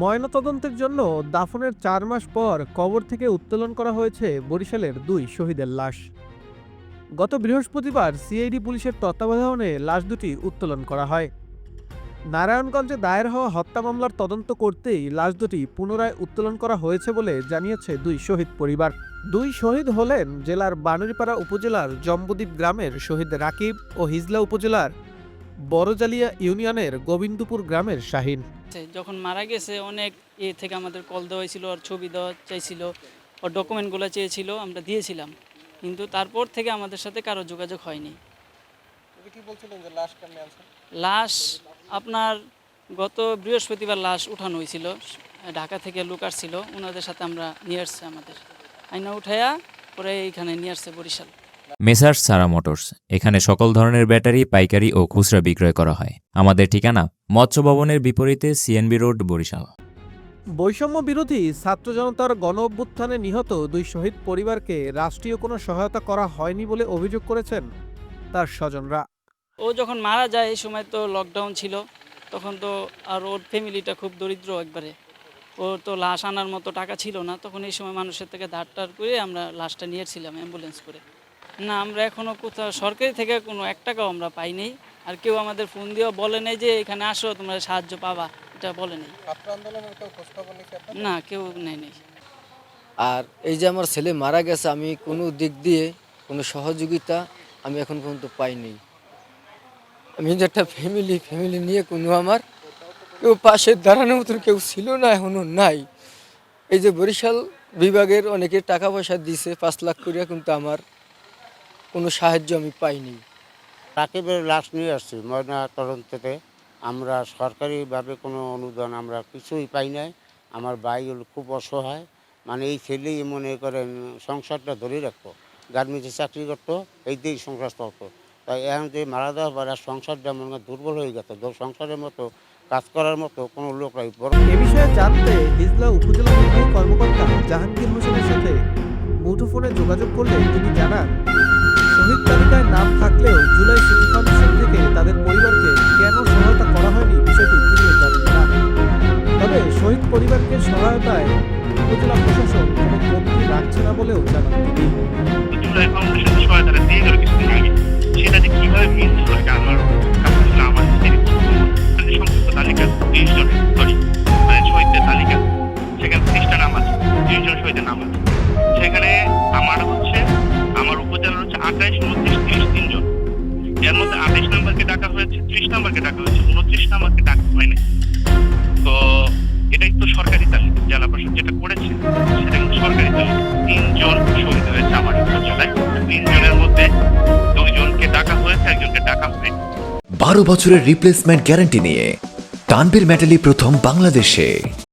ময়নাতদন্তের জন্য দাফনের চার মাস পর কবর থেকে উত্তোলন করা হয়েছে বরিশালের দুই শহীদের লাশ। গত বৃহস্পতিবার সিআইডি পুলিশের তত্ত্বাবধানে লাশ দুটি উত্তোলন করা হয়। নারায়ণগঞ্জে দায়ের হওয়া হত্যা মামলার তদন্ত করতেই লাশ দুটি পুনরায় উত্তোলন করা হয়েছে বলে জানিয়েছে দুই শহীদ পরিবার। দুই শহীদ হলেন জেলার বানুরিপাড়া উপজেলার জম্বুদ্বীপ গ্রামের শহীদ রাকিব ও হিজলা উপজেলার বড়জালিয়া ইউনিয়নের গোবিন্দপুর গ্রামের শাহিন। আছে। যখন মারা গেছে অনেক এ থেকে আমাদের কল দেওয়া হয়েছিল আর ছবি দেওয়া চাইছিল ওর ডকুমেন্টগুলো চেয়েছিল আমরা দিয়েছিলাম। কিন্তু তারপর থেকে আমাদের সাথে কারও যোগাযোগ হয়নি। লাশ আপনার গত বৃহস্পতিবার লাশ উঠানো হয়েছিল। ঢাকা থেকে লোক আসছিল ওনাদের সাথে আমরা নিয়ে আসছে আমাদের। আইনা উঠাইয়া পরে এইখানে নিয়ে আসছে বরিশাল। মেসার্স সারা মোটরস। এখানে সকল ধরনের ব্যাটারি পাইকারি ও খুচরা বিক্রয় করা হয়। আমাদের ঠিকানা মৎস্য ভবনের বিপরীতে সিএনবি রোড বরিশাল। বৈষম্য বিরোধী ছাত্র জনতার গণ অভ্যুত্থানে নিহত দুই শহীদ পরিবারকে রাষ্ট্রীয় কোনো সহায়তা করা হয়নি বলে অভিযোগ করেছেন তার স্বজনরা। ও যখন মারা যায় এই সময় তো লকডাউন ছিল তখন তো আর ওর ফ্যামিলিটা খুব দরিদ্র একবারে। ওর তো লাশ আনার মতো টাকা ছিল না তখন এই সময় মানুষের থেকে ধার টার করে আমরা লাশটা নিয়েছিলাম অ্যাম্বুলেন্স করে। না আমরা এখনও কোথাও সরকারি থেকে কোনো এক টাকাও আমরা পাইনি আর কেউ আমাদের ফোন দিয়েও বলে নেই যে এখানে আসো তোমরা সাহায্য পাবা। এটা বলে নেই। না কেউ নেই নেই। আর এই যে আমার ছেলে মারা গেছে আমি কোনো দিক দিয়ে কোনো সহযোগিতা আমি এখন পর্যন্ত পাইনি। আমি যে একটা ফ্যামিলি ফ্যামিলি নিয়ে কোনো আমার কেউ পাশে দাঁড়ানোর মতন কেউ ছিল না এখনও নাই। এই যে বরিশাল বিভাগের অনেকে টাকা পয়সা দিছে পাঁচ লাখ করিয়া কিন্তু আমার কোনো সাহায্য আমি পাইনি। রাকিবের লাশ নিয়ে আসছি ময়না তদন্ততে। আমরা সরকারিভাবে কোনো অনুদান আমরা কিছুই পাই নাই। আমার ভাই হলো খুব অসহায়। মানে এই ছেলেই মনে করেন সংসারটা ধরে রাখতো গার্মেন্টসে চাকরি করতো এই দিয়েই সংসার চলতো। তাই এখন যে মারা দেওয়ার পর আর সংসারটা মনে দুর্বল হয়ে গেছে দো- সংসারের মতো কাজ করার মতো কোনো লোক নাই বড় এ বিষয়ে জানতে হিজলা উপজেলা নির্বাহী কর্মকর্তা জাহাঙ্গীর হোসেনের সাথে মুঠোফোনে যোগাযোগ করলে তিনি জানান শহীদ তালিকায় নাম থাকলেও জুলাই সিটি ফাউন্ডেশন থেকে তাদের পরিবারকে কেন সহায়তা করা হয়নি বিষয়টি তিনি জানেন না তবে শহীদ পরিবারকে সহায়তায় উপজেলা প্রশাসন কোনো কমতি রাখছে না বলেও জানান তিনি। জুলাই ফাউন্ডেশন সহায়তাটা দিয়ে গেল কিছুদিন আগে। সেটা যে কীভাবে এটা আমার তিনজন শহীদ হয়েছে আমার তিনজনের মধ্যে দুইজনকে ডাকা হয়েছে, একজনকে ডাকা হয়নি। বারো বছরের রিপ্লেসমেন্ট গ্যারান্টি নিয়ে তানবির মেটালি প্রথম বাংলাদেশে।